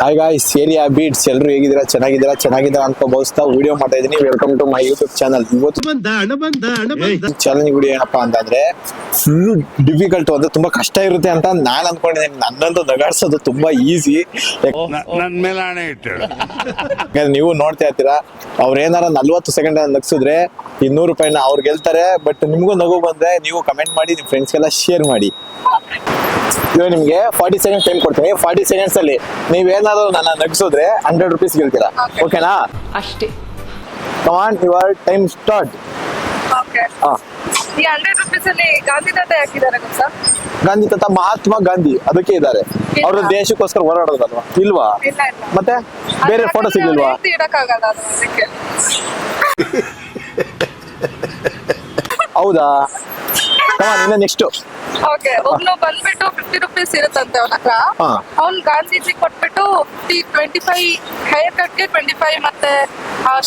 Hi guys area beats ಎಲ್ಲರೂ ಹೇಗಿದ್ದೀರಾ? ಚೆನ್ನಾಗಿದ್ದೀರಾ? ಚೆನ್ನಾಗಿದ್ದೀರಾ ಅಂತ ಭಾವಿಸ್ತಾ ವಿಡಿಯೋ ಮಾಡ್ತಾ ಇದ್ದೀನಿ. Welcome to my YouTube channel ಇವತ್ತು ಚಾನಲ್ ವಿಡಿಯೋ ಏನಪ್ಪಾ ಅಂತಂದ್ರೆ ಫುಲ್ ಡಿಫಿಕಲ್ಟ್ ಅಂದ್ರೆ ತುಂಬಾ ಕಷ್ಟ ಇರುತ್ತೆ ಅಂತ ನಾನ್ ಅನ್ಕೊಂಡಿದ್ದೀನಿ. ನನ್ನಂತೂ ನಗಾಡ್ಸೋದು ತುಂಬಾ ಈಸಿ ನೀವು ನೋಡ್ತಾ ಇರ್ತೀರಾ ಅವ್ರ ಏನಾರ ನಲ್ವತ್ತು ಸೆಕೆಂಡ್ ನಗ್ಸಿದ್ರೆ ಇನ್ನೂರು ರೂಪಾಯಿನ ಅವ್ರು ಗೆಲ್ತಾರೆ ಬಟ್ ನಿಮ್ಗೂ ನಗು ಬಂದ್ರೆ ನೀವು ಕಮೆಂಟ್ ಮಾಡಿ ನಿಮ್ ಫ್ರೆಂಡ್ಸ್ಗೆಲ್ಲ ಶೇರ್ ಮಾಡಿ. ಇವಾಗ ನಿಮ್ಗೆ ಫಾರ್ಟಿ ಸೆಕೆಂಡ್ಸ್ ಟೈಮ್ ಕೊಡ್ತೀನಿ. ಫಾರ್ಟಿ ಸೆಕೆಂಡ್ಸ್ ಅಲ್ಲಿ ನೀವೇನಾದ್ರು ನನ್ನ ನಗ್ಸಿದ್ರೆ ಹಂಡ್ರೆಡ್ ರುಪೀಸ್ ಗೆಲ್ತೀರಾ? ಓಕೆನಾ ಅಷ್ಟೇ. ಕಮಾನ್ ಯುವರ್ ಟೈಮ್ ಸ್ಟಾರ್ಟ್ ಹಾ. ಈ ಹಂಡ್ರೆಡ್ ರುಪೀಸ್ ಅಲ್ಲಿ ಗಾಂಧಿ ತಾತ ಹಾಕಿದ್ದಾರೆ ಗೊತ್ತಾ? ಗಾಂಧಿ ತಾತ ಮಹಾತ್ಮ ಗಾಂಧಿ ಅದಕ್ಕೆ ಇದ್ದಾರೆ. ಅವರು ದೇಶಕ್ಕೋಸ್ಕರ ಹೋರಾಡೋದಲ್ವಾ? ಇಲ್ವಾ? ಇಲ್ಲ ಇಲ್ಲ. ಮತ್ತೆ? ಬೇರೆ ಫೋಟೋ ಸಿಗ್ಲಿಲ್ವಾ? ಇಡಕ್ಕಾಗಲ್ಲ ಅದು ಅದಕ್ಕೆ. ಹೌದಾ? ಕಮಾನ್ ಇನ್ನ ನೆಕ್ಸ್ಟ್ ಓಕೆ ಒಬ್ನು ಬಂದ್ಬಿಟ್ಟು ಫಿಫ್ಟಿ ರುಪೀಸ್ ಇರುತ್ತಂತೆ ಅವನ ಹತ್ರ. ಹಾ. ಅವ್ನ್ ಗಾಂಧೀಜಿ ಕೊಟ್ಬಿಟ್ಟು ಟ್ವೆಂಟಿ ಫೈವ್ ಹೇರ್ ಕಟ್ಗೆ ಟ್ವೆಂಟಿ ಫೈವ್ ಮತ್ತೆ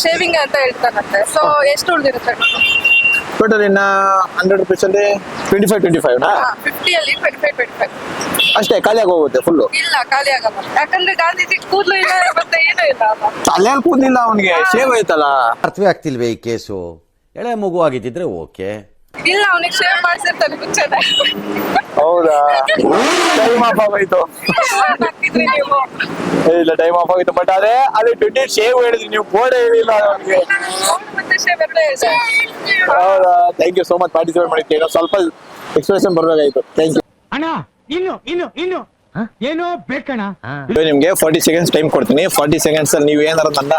ಶೇವಿಂಗ್ ಅಂತ ಹೇಳ್ತಾನಂತೆ. ಸೊ ಎಷ್ಟು ಉಳಿದಿರುತ್ತೆ ಟೋಟಲ್ ಇನ್ನ ಹಂಡ್ರೆಡ್ ರುಪೀಸ್ ಅಲ್ಲಿ ಟ್ವೆಂಟಿ ಫೈವ್ ಟ್ವೆಂಟಿ ಫೈವ್ ನಾ ಫಿಫ್ಟಿ ಅಲ್ಲಿ ಟ್ವೆಂಟಿ ಫೈವ್ ಟ್ವೆಂಟಿ ಫೈವ್ ಅಷ್ಟೇ ಖಾಲಿಯಾಗಿ ಹೋಗುತ್ತೆ ಫುಲ್ಲು ಇಲ್ಲ ಖಾಲಿ ಆಗಲ್ಲ. ಯಾಕಂದ್ರೆ ಗಾಂಧೀಜಿ ಕೂದಲು ಇಲ್ಲ ಮತ್ತೆ ಏನೂ ಇಲ್ಲ ಅಲ್ಲ. ತಲೆಯಲ್ಲಿ ಕೂದಲಿಲ್ಲ ಅವನಿಗೆ ಶೇವ್ ಐತಲ್ಲ ಅರ್ಥವೇ ಆಗ್ತಿಲ್ವೇ ಈ ಕೇಸು? ಎಳೆ ಮಗು ಆಗಿದ್ದಿದ್ರೆ ಓಕೆ ಇಲ್ಲ ಅವನಿಗೆ ಶೇವ್ ಮಾಡ್ಸಿರ್ತಾನೆ ಮುಂಚೆನೆ ಹೌದಾ? ಟೈಮ್ ಆಫ್ ಆಗೋಯ್ತು. ಹಾಕಿದ್ರಿ ನೀವು. ಏ, ಇಲ್ಲ ಟೈಮ್ ಆಫ್ ಆಗೋಯ್ತು. ಬಟ್ ಅದೇ ಅಲ್ಲಿ ಟ್ವೆಂಟಿ ಶೇವ್ ಹೇಳಿದ್ರಿ ನೀವು ಬೋರ್ಡ್ ಹೇಳಿಲ್ಲ ಮತ್ತೆ ಎಲ್ಲ ಇದೆ. ಹೌದಾ? Thank you so much participate ಮಾಡಿದ್ದೆ ಇನ್ನೊಂದು ಸ್ವಲ್ಪ ಎಕ್ಸ್ಪ್ರೆಷನ್ ಬರಬೇಕಾಯ್ತು ಥ್ಯಾಂಕ್ ಯು ಅಣ್ಣ ಇನ್ನು ಇನ್ನು ಇನ್ನು. ಏನೋ ಬೇಕಣ್ಣ. ನಿಮ್ಗೆ ಫಾರ್ಟಿ ಸೆಕೆಂಡ್ಸ್ ಟೈಮ್ ಕೊಡ್ತೀನಿ. ಫಾರ್ಟಿ ಸೆಕೆಂಡ್ಸ್ ಅಲ್ಲಿ ನೀವು ಏನಾರ ನನ್ನ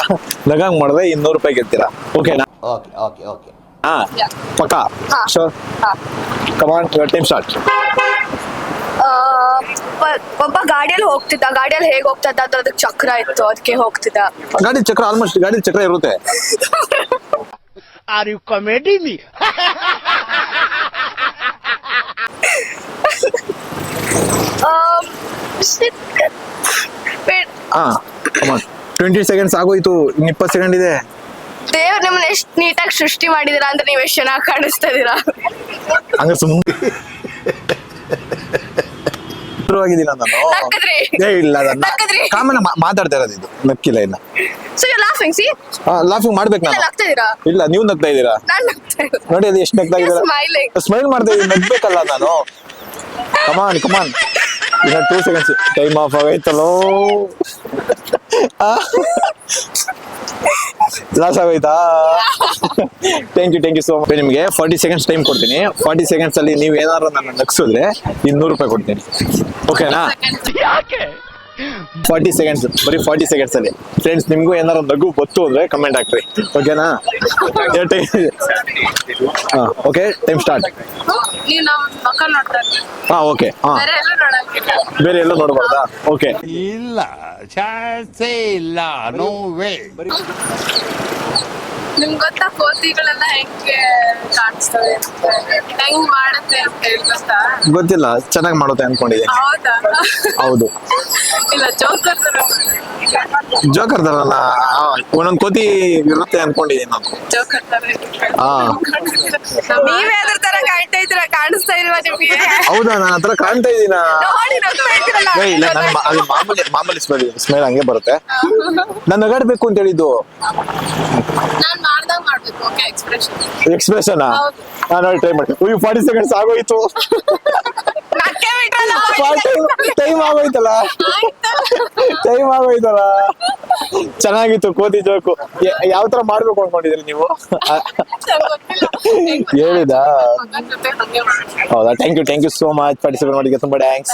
ನಗಂಗ್ ಮಾಡಿದ್ರೆ ಇನ್ನೂರು ರೂಪಾಯಿ ಗೆಲ್ತೀರಾ? ಓಕೆನಾ ಓಕೆ ಓಕೆ ಓಕೆ ಹಾ Yeah. Paka. ಹಾ. So, ಹಾ. Come on on, time team ಆ, ಒಬ್ಬ- ಒಬ್ಬ ಗಾಡಿಯಲ್ಲಿ ಹೋಗ್ತಿದ್ದ. ಗಾಡಿಯಲ್ಲಿ ಹೇಗೆ ಹೋಗ್ತಾ ಇದ್ದ? ಅದು ಅದಕ್ಕೆ ಚಕ್ರ ಇತ್ತು. ಅದಕ್ಕೆ ಹೋಗ್ತಿದ್ದ. ಗಾಡಿ ಚಕ್ರ ಆಲ್ಮೋಸ್ಟ್ ಗಾಡಿ ಚಕ್ರ ಇರುತ್ತೆ. ಆರ್ ಯು ಕಾಮಿಡಿ ಮೀ ಹಾ ಕಮಾನ್ ಟ್ವೆಂಟಿ ಸೆಕೆಂಡ್ಸ್ ಆಗೋಯ್ತು. ಇನ್ನು ಇಪ್ಪತ್ತು ಸೆಕೆಂಡ್ ಇದೆ. ನಿಮ್ಮನ್ನ ಎಷ್ಟು ನೀಟಾಗಿ ಸೃಷ್ಟಿ ಮಾಡಿದೀರಾ ಅಂದ್ರೆ ನೀವು ಎಷ್ಟು ಚೆನ್ನಾಗಿ ಕಾಣಿಸ್ತಾ ಇದೀರಾ? ಹಂಗ ಸುಮ್ಮನೆ ನಾನು. ನಕ್ಕದ್ರಿ? ಏ ಇಲ್ಲ ನಕ್ಕದ್ರಿ? ಕಾಮನ್ ಮಾತಾಡ್ತಾ ಇರೋದು ಇದು. ನಕ್ಕಿಲ್ಲ so you laughing see laughing ಮಾಡ್ಬೇಕು ಇಲ್ಲ ನಾನು ನಗ್ತಾ ಇದೀರಾ? ಇಲ್ಲ ನೀವು ನಗ್ತಾ ಇದ್ದೀರಾ ನಾನು ನಗ್ತಾ ನೋಡಿ ಅದು ಎಷ್ಟು ನಗ್ತಾ ಇದ್ದೀರಾ? smiling. ಸ್ಮೈಲ್ ಮಾಡ್ತಾ ಇದ್ದೀನಿ ನಗ್ಬೇಕಲ್ಲ ನಾನು. ಕಮಾನ್ ಕಮಾನ್ ಇನ್ನ ಟೂ ಸೆಕೆಂಡ್ಸ್ ಟೈಮ್ ಆಫ್ ಆಗೈತಲ್ಲೋ loss ಆಗೋಯ್ತಾ? Thank you thank you so much ನಿಮಗೆ ಫಾರ್ಟಿ ಸೆಕೆಂಡ್ಸ್ ಟೈಮ್ ಕೊಡ್ತೀನಿ. ಫಾರ್ಟಿ ಸೆಕೆಂಡ್ಸ್ ಅಲ್ಲಿ ನೀವು ಏನಾದ್ರು ನನ್ನ ನಗ್ಸಿದ್ರೆ ಇನ್ನೂರು ರೂಪಾಯಿ ಕೊಡ್ತೀನಿ. ಓಕೆನಾ ಫಾರ್ಟಿ ಸೆಕೆಂಡ್ಸ್ ಬರೀ ಫಾರ್ಟಿ ಸೆಕೆಂಡ್ಸ್ ಅಲ್ಲಿ. ಫ್ರೆಂಡ್ಸ್ ನಿಮಗೂ ಏನಾರು ನಗು ಬತ್ತು ಅಂದ್ರೆ ಕಮೆಂಟ್ ಹಾಕ್ರಿ. ಓಕೆನಾ ಓಕೆ ಟೈಮ್ ಸ್ಟಾರ್ಟ್ ನೀವು ನಮ್ ಮಕ್ಕ ನೋಡ್ತಾ ಇದ್ದೀವಿ ಹಾ ಓಕೆ ಹಾ. ಬೇರೆ ಎಲ್ಲ ನೋಡಂಗಿಲ್ಲ. ಬೇರೆ ಎಲ್ಲೂ ನೋಡಬಾರ್ದಾ? ಓಕೆ ಇಲ್ಲ ಚಾನ್ಸೇ ಇಲ್ಲ ನೋ ವೇ ನಿಮ್ಗೆ ಗೊತ್ತಾ ಕೋತಿಗಳೆಲ್ಲ ಹೆಂಗೆ ಕಾಣಿಸ್ತವೆ? ಹೆಂಗ್ ಮಾಡುತ್ತೆ ಅಂತ ಹೇಳಿ ಗೊತ್ತಾ? ಗೊತ್ತಿಲ್ಲ ಚೆನ್ನಾಗಿ ಮಾಡುತ್ತೆ ಅನ್ಕೊಂಡಿದ್ದೀನಿ. ಹೌದಾ? ಹೌದು. ಇಲ್ಲ ಜೋಕರ್ ಜೋಕರ್ ತರಲ್ಲ ಒಂದೊಂದು ಕೋತಿ ಇರುತ್ತೆ ಅನ್ಕೊಂಡಿದ್ದೀನಿ ನಾನು. ಜೋಕರ್ ತರ ಹಾ ನೀವೇ ಅದ್ರ ತರ ಕಾಣ್ತಾ ಇದ್ರ ಕಾಣಿಸ್ತಾ ಇಲ್ವಾ ನಿಮ್ಗೆ? ಹೌದಾ ನಾನು ಹತ್ರ ಕಾಣ್ತಾ ಇದ್ದೀನ? ನೋಡಿ ನಗ್ತಾ ಇದ್ದೀರಲ್ಲ. ಏ ಇಲ್ಲ ನನ್ ಮ- ಅದು ಮಾಮೂಲಿ ಮಾಮೂಲಿ ಸ್ಮೆಲ್ ಸ್ಮೆಲ್ ಹಂಗೆ ಬರುತ್ತೆ. ನಾನು ನಗಾಡ್ಬೇಕು ಅಂತ ಹೇಳಿದ್ದು. ನಾನ್ ಮಾಡ್ದಾಗ ಮಾಡ್ಬೇಕು ಓಕೆ ಎಕ್ಸ್ಪ್ರೆಷನ್ ಎಕ್ಸ್ಪ್ರೆಷನ್ ನಾನು ಟ್ರೈ ಮಾಡಿ ಉಯ್ ಫಾರ್ಟಿ ಸೆಕೆಂಡ್ಸ್ ಆಗೋಯ್ತು. ಟೈಮ್ ಆಗೋಯ್ತಲ್ಲ? ಟೈಮ್ ಆಗೋಯ್ತಲ್ಲ? ಚೆನ್ನಾಗಿತ್ತು ಕೋತಿ ಜೋಕು. ಯಾವ ತರ ಮಾಡ್ಬೇಕು ಅನ್ಕೊಂಡಿದ್ರಿ ನೀವು? ಹೇಳಿದಾ? ಹೌದಾ? Thank you thank you so much participate ಮಾಡಿಗೆ ತುಂಬಾ ಥ್ಯಾಂಕ್ಸ್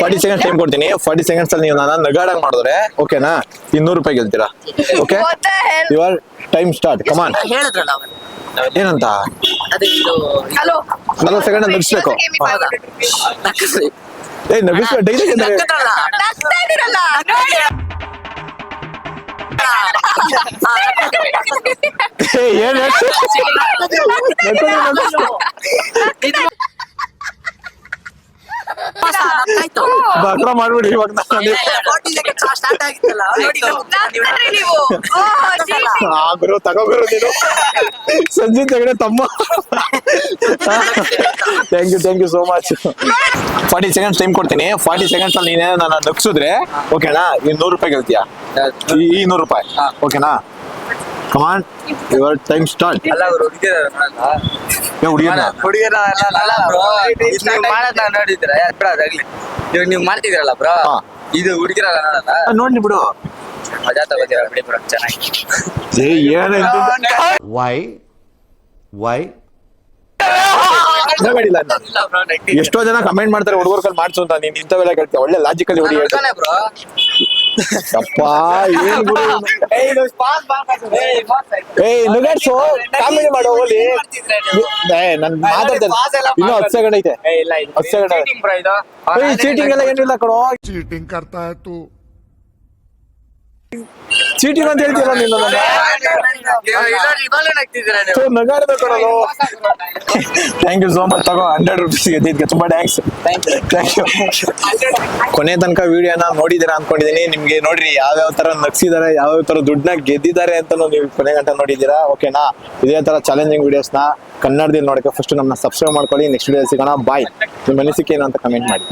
ಫಾರ್ಟಿ ಸೆಕೆಂಡ್ ಟೈಮ್ ಕೊಡ್ತೀನಿ. ಫಾರ್ಟಿ ಸೆಕೆಂಡ್ಸ್ ಅಲ್ಲಿ ನೀವು ನಾನು ನಗಾಡಂಗ್ ಮಾಡಿದ್ರೆ ಓಕೆನಾ ಇನ್ನೂರು ರೂಪಾಯಿ ಗೆಲ್ತೀರಾ? Okay your time start come on ಏನಂತ? ಅದೇ ಇದು ಹಲೋ ನಲವತ್ತು ಸೆಕೆಂಡ್ ನಗಿಸ್ಬೇಕು ಏ ನಗಿಸ್ಬೇಕು ಡೈಲಿ ನಕ್ಕದ್ರಲ್ಲ ನಗ್ತಾ ಇದೀರಲ್ಲ ನೋಡಿ. ಏನ್ ಇದು ಆಯ್ತು. ಬಕ್ರ ಮಾಡ್ಬಿಡಿ ಇವಾಗ ಸ್ಟಾರ್ಟ್ ಆಗಿತ್ತಲ್ಲ ನೋಡಿ ನೀವು ಓ, ಆ ಗುರು ತಗೋ ಗುರು ನೀನು. ಸಂಜಿತ್ ಹೆಗಡೆ ತಮ್ಮ. Thank you thank you so much forty seconds time ಕೊಡ್ತೀನಿ. ಫಾರ್ಟಿ ಸೆಕೆಂಡ್ಸ್ ಅಲ್ಲಿ ನೀನೇ ನನ್ನ ನಗ್ಸಿದ್ರೆ ಓಕೆನಾ ಈ ನೂರು ರೂಪಾಯಿ ಗೆಲ್ತೀಯಾ? ಈ- ಈ ನೂರು ರೂಪಾಯಿ. ಓಕೆನಾ ಕಮಾನ್ ಯುವರ್ ಟೈಮ್ ಸ್ಟಾರ್ಟ್ ಅಲ್ಲ ಅವ್ರು ಹುಡುಗಿಯರ ಹುಡುಗಿಯರ. ಅಲ್ಲ ಬ್ರೋ. ನೀವು ಮಾಡೋದ್ ನಾವ್ ನೋಡಿದ್ರೆ ಬ್ರೋ ಅದಾಗ್ಲಿ ಇವಾಗ ನೀವು ಮಾಡ್ತಿದ್ರಲ್ಲ ಬ್ರೋ? ಇದು ಹುಡುಗಿರ ನೋಡಲ್ಲ ನೋಡ್ಲಿ ಬಿಡು. ಮಜಾ ತಗೋತೀರ ಬಿಡಿ ಬ್ರೋ ಚೆನ್ನಾಗಿ. ಏ ಏನ್ ವೈ ವೈ ಎಷ್ಟೋ ಜನ ಕಮೆಂಟ್ ಮಾಡ್ತಾರೆ ಹುಡುಗರ್ಗಳು ಕಲ್ ಮಾಡ್ಸು ಅಂತ. ನೀನ್ ಇಂಥವೆಲ್ಲ ಕೇಳ್ತೀಯ. ಒಳ್ಳೆ ಲಾಜಿಕಲಿ ಹುಡುಗಿ ಅಪ್ಪಾ ಏನ್ ಬಿಡು ಏಯ್ ನುಗಟ್ಸು ಕಾಮಿಡಿ ಮಾಡೋ ಹೋಲಿ ನನ್ ಮಾತಾಡ್ತೇನೆ. ಇನ್ನು ಹತ್ತು ಸೆಕೆಂಡ್ ಐತೆ. ಹತ್ತು ಸೆಕೆಂಡ್ ಚೀಟಿಂಗ್ ಎಲ್ಲ ಏನಿಲ್ಲ ಕಣೋ. ಚೀಟಿಂಗ್ ಕರ್ತಾ ಇತ್ತು. ಚೀಟಿಂಗ್ ಅಂತ ಹೇಳ್ತೀರ ನೀನು ಥ್ಯಾಂಕ್ ಯು ಸೋ ಮಚ್ ತಗೋ ಹಂಡ್ರೆಡ್ ರುಪೀಸ್ ಗೆದ್ದಿದ್ಕೆ ತುಂಬಾ ಥ್ಯಾಂಕ್ಸ್ ಥ್ಯಾಂಕ್ ಯು ಕೊನೆ ತನಕ ವಿಡಿಯೋನ ನೋಡಿದ್ದೀರಾ ಅನ್ಕೊಂಡಿದೀನಿ ನಿಮ್ಗೆ ನೋಡ್ರಿ ಯಾವ್ಯಾವ ತರ ನಗ್ಸಿದಾರೆ ಯಾವ್ಯಾವ ತರ ದುಡ್ಡನ್ನ ಗೆದ್ದಿದ್ದಾರೆ ಅಂತ ನೀವು ಕೊನೆ ಗಂಟೆ ನೋಡಿದ್ದೀರಾ. ಓಕೆನಾ ಇದೇ ತರ ಚಾಲೆಂಜಿಂಗ್ ವಿಡಿಯೋಸ್ನ ಕನ್ನಡದಲ್ಲಿ ನೋಡಕ್ಕೆ ಫಸ್ಟ್ ನಮ್ಮನ್ನ ಸಬ್ಸ್ಕ್ರೈಬ್ ಮಾಡ್ಕೊಳ್ಳಿ. ನೆಕ್ಸ್ಟ್ ವಿಡಿಯೋ ಸಿಗೋಣ. ಬಾಯ್ ನಿಮ್ಮ ಅನಿಸಿಕೆ ಏನು ಅಂತ ಕಮೆಂಟ್ ಮಾಡಿ.